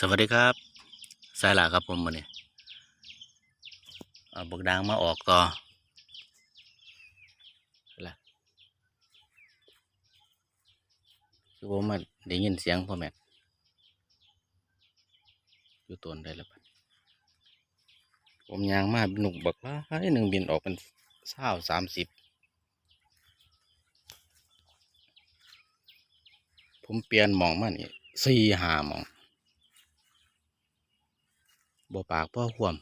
สวัสดีครับสายหลาครับผมวันนี้เอาบกดังมาออกต่อละคือผมมาได้ยินเสียงพ่อแม่อยู่ตนได้แล้วบัดผมยางมาหนุกบักว่าให้หนึ่งบินออกเป็นเศร้าสามสิบผมเปลี่ยนมองมานี่สี่หามอง บ่ปากพ่อห่วม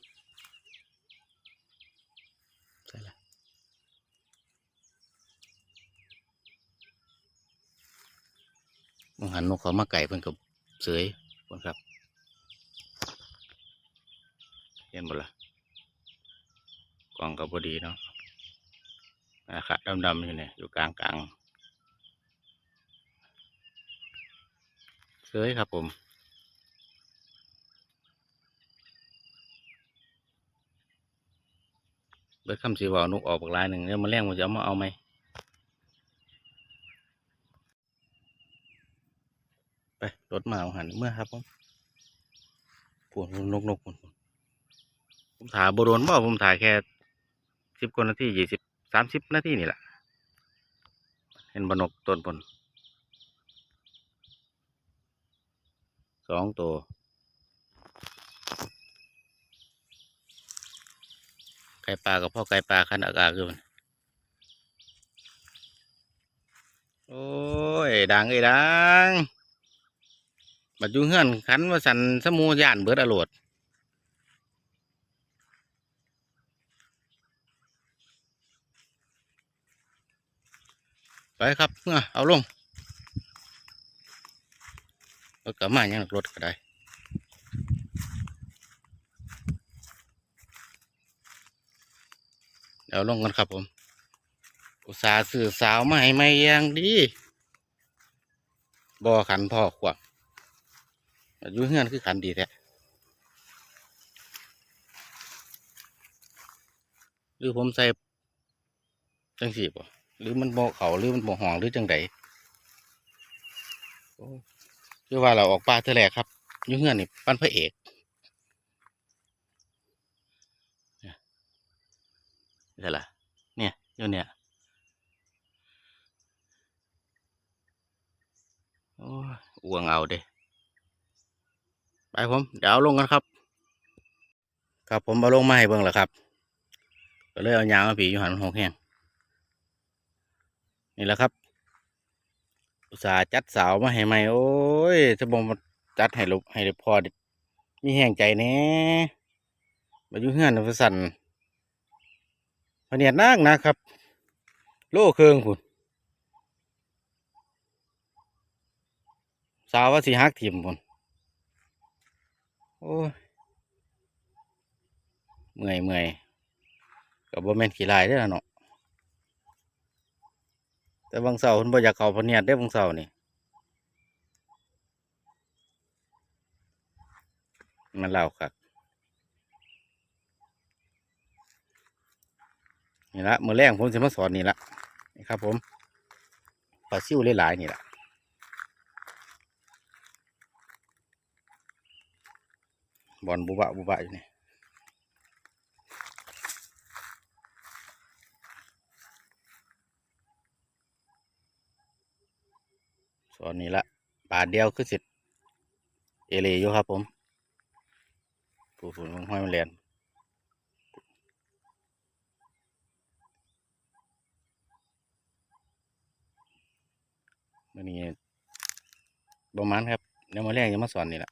ใช่ละมึงหันนกเขามาไก่เพิ่นกับเสยเพิ่นครับเห็นบ่ละกล่องกับพอดีเนาะอาขาดำๆอยู่เนี่ยอยู่กลางกลางๆเสยครับผม เบิดคำสีว่านุกออกปากลายหนึ่งแล้วมาแรงมันจะเอามาเอาไหมไปรถมาเอาหันเมื่อครับผมปวดนกนกปวดผมถ่ายบโดนบ่ผมถ่ายแค่สิบกว่านาทียี่สิบสามสิบนาทีนี่แหละเห็นบนกต้นบนสองตัว ไก่ปลากับพ่อไก่ปลาขันอากาศคือมันโอ้ยดังไอ้ดังบัดอยูเฮือนขันว่าสันสมูย่านเบิดอรวดไปครับ เอาลงรถกลับมายังรถก็ได้ เดี๋ยวลงกันครับผม อุตสาห์สื่อสาวให้ไม่ยังดีบ่ขันพ่อขวบอยู่เฮือนคือขันดีแท้หรือผมใส่จังสีบ่หรือมันบ่เขาหรือมันบ่ห้องหรือจังใดคือว่าเราออกป่าเท่าแรกครับยู่เฮือนนี่ปั้นพระเอก นี่แหละเนี่ยอยู่เนี่ยโอ้อ้วงเอาเด้ไปผมเดี๋ยวเอาลงกันครับ ครับผมเอาลงมาให้เบิ่งแล้วครับ ก็เลยเอายางมาผีอยู่หันหกแห้งนี่แหละครับ อุตสาห์จัดเสาวมาให้ใหม่โอ้ยจะบงมาจัดให้ลูกให้พอได้มีแห้งใจแน่มาอยู่เฮือนนะสั่น พเนียดนักนะครับ โลเครื่องคุณสาวว่าสีฮักถิ่มคุณโอ้ยเมื่อยเมื่อยกับบ่แม่นขี้ลายได้ละเนาะแต่บางเสาคุณบ่อยากเขาพเนียดได้บางเสานี่มันเล่าครับ นี่ละมือแรงผมจะมาสอนนี่ละนี่ครับ ผมปลาซิ่วหลายๆนี่ละบอลบุบะบุบะอยู่นี่สอนนี่ละบาทเดียวคือสิเอเลอยู่ครับผมผู้ผู้ห้อยมันเรียน มื่อนี้ประมาณครับเดี๋ยวมาแรกจะมาสอนนี่แหละ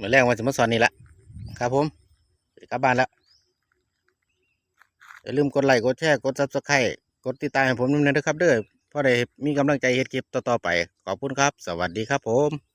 มาแรกว่าจะมาสอนนี่แหละครับผมกลับบ้านแล้วอย่าลืมกดไลค์กดแชร์กดซับสไครต์กดติดตามให้ผมด้วยนะครับเด้อเพราะได้มีกำลังใจเฮ็ดคลิปต่อๆไป ขอบคุณครับ สวัสดีครับผม